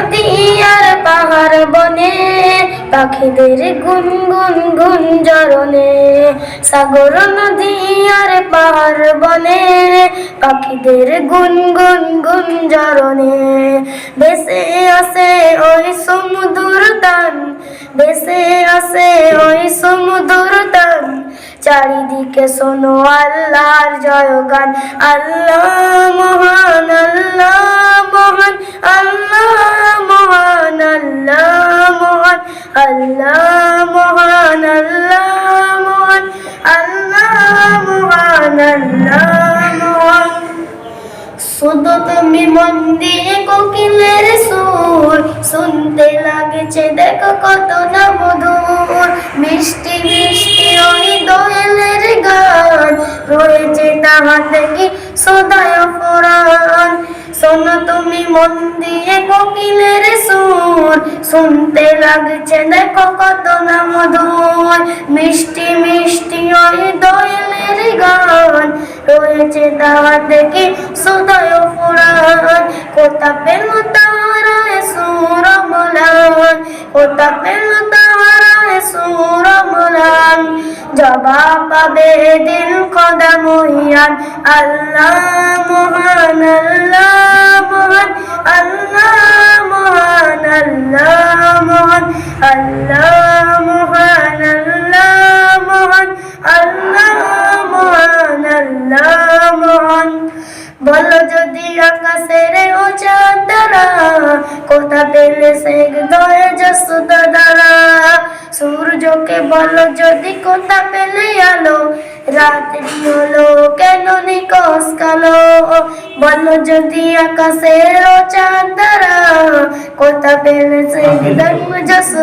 নদী আর পাহাড় বনে, পাখিদের গুনগুন গুঞ্জরণে সাগর নদী আর পাহাড় বনে, পাখিদের গুনগুন গুঞ্জরণে বেসে আছে ওই সমুদ্র তান বেসে আছে ওই সমুদ্র তান চারিদিকে শোনো আল্লাহর জয়গান, আল্লাহ মহান শুধু তুমি মন দিয়ে কোকিলের সুর। শুনতে দেখো কত না মধুর। মিষ্টি মিষ্টি ওই দোয়েলের গান। রয়েছে তাহাতে কি সদায় শোনো তুমি মন দিয়ে কোকিলের সুর। শুনতে লাগছে, দেখো কত না মধুর। মিষ্টি রয়েছে তাহাতে কি সুদয় ফুরান। কোথা পেল তাহারা সুর মলান। কোথা পেল তাহারা সুর মলান। জবাব পাবে দিন খোদা মহিয়ান। আল্লাহ মহান আল্লাহ মহান আল্লাহ মহান আল্লাহ মহান, আল্লাহ আকাশের ও চাঁদরা। কোথা পেলে সে দয়ে যশোদা দ্বারা সূর্যকে বলো যদি কোথা পেলে আলো। রাত্রি হলো কেন নিকশ কালো? বলো যদি আকাশের ও চাঁদরা। কোথা পেলে সে দয়ে যশোদা